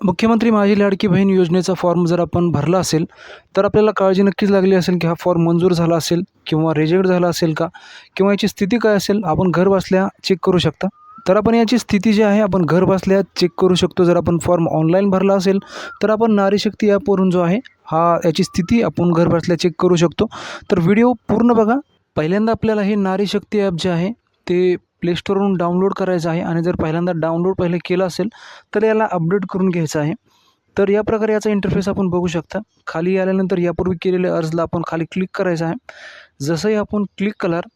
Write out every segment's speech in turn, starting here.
मुख्यमंत्री माझी लाडकी बहीण योजनेचा फॉर्म जर आपण भरला असेल तर आपल्याला काळजी नक्कीच लागली असेल की हा फॉर्म मंजूर झाला असेल किंवा रिजेक्ट झाला असेल का? किंवा याची स्थिती काय असेल आपण घर बसल्या चेक करू शकता. तर आपण याची स्थिती जी आहे आपण घर बसल्या चेक करू शकतो. जर आपण फॉर्म ऑनलाईन भरला असेल तर आपण नारीशक्ती ॲपवरून जो आहे हा याची स्थिती आपण घर बसल्या चेक करू शकतो. तर व्हिडिओ पूर्ण बघा. पहिल्यांदा आपल्याला हे नारीशक्ती ॲप जे आहे ते प्ले स्टोरवरून डाउनलोड करायचं आहे आणि जर पहिल्यांदा डाउनलोड पहिले केलं असेल तर याला अपडेट करून घ्यायचं आहे. तर या प्रकारे याचा इंटरफेस आपण बघू शकता. खाली आल्यानंतर यापूर्वी केलेल्या अर्जला आपण खाली क्लिक करायचं आहे. जसंही आपण क्लिक करणार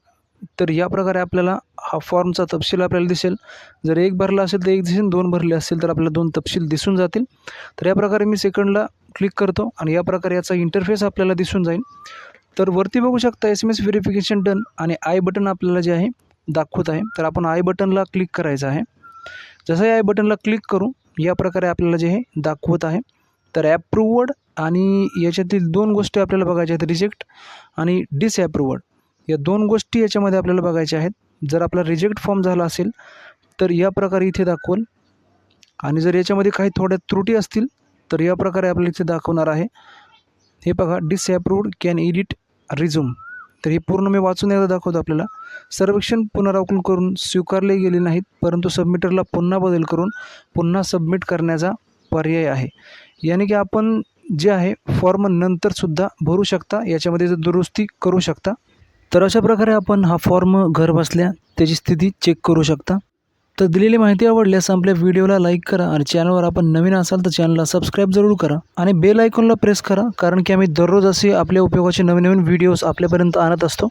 तर या प्रकारे आपल्याला हा फॉर्मचा तपशील आपल्याला दिसेल. जर एक भरला असेल तर एक दिसेल. दोन भरले असेल तर आपल्याला दोन तपशील दिसून जातील. तर या प्रकारे मी सेकंडला क्लिक करतो आणि या प्रकारे याचा इंटरफेस आपल्याला दिसून जाईल. तर वरती बघू शकता S M S verification done आणि आय बटन आपल्याला जे आहे दाखवत आहे. तर आपण आय बटनला क्लिक करायचं आहे. जसं आय बटनला क्लिक करू या प्रकारे आपल्याला जे हे दाखवत आहे. तर ॲप्रूव्हड आणि याच्यातील दोन गोष्टी आपल्याला बघायच्या आहेत रिजेक्ट आणि डिसॲप्रूव्हड या दोन गोष्टी याच्यामध्ये आपल्याला बघायच्या आहेत. जर आपला रिजेक्ट फॉर्म झाला असेल तर या प्रकारे इथे दाखवल. आणि जर याच्यामध्ये काही थोड्या त्रुटी असतील तर या प्रकारे आपल्याला इथे दाखवणार आहे. हे बघा डिसॲप्रूव्ड कॅन एडिट रिझ्यूम तर हे पूर्ण मी वाचून एकदा दाखवतो आपल्याला. सर्वेक्षण पुनरावकलन करून स्वीकारले गेले नाहीत परंतु सबमिटरला पुन्हा बदल करून पुन्हा सबमिट करण्याचा पर्याय आहे. याने की आपण जे आहे फॉर्म नंतरसुद्धा भरू शकता याच्यामध्ये जर दुरुस्ती करू शकता. तर अशा प्रकारे आपण हा फॉर्म घर बसल्या त्याची स्थिती चेक करू शकता. तर दिलेली माहिती आवडल्यास आपल्या व्हिडिओला लाईक करा आणि चॅनलवर आपण नवीन असाल तर चॅनलला सबस्क्राईब जरूर करा आणि बेल आयकॉनला प्रेस करा कारण की आम्ही दररोज असे आपल्या उपयोगाचे नवीन नवीन व्हिडिओज आपल्यापर्यंत आणत असतो.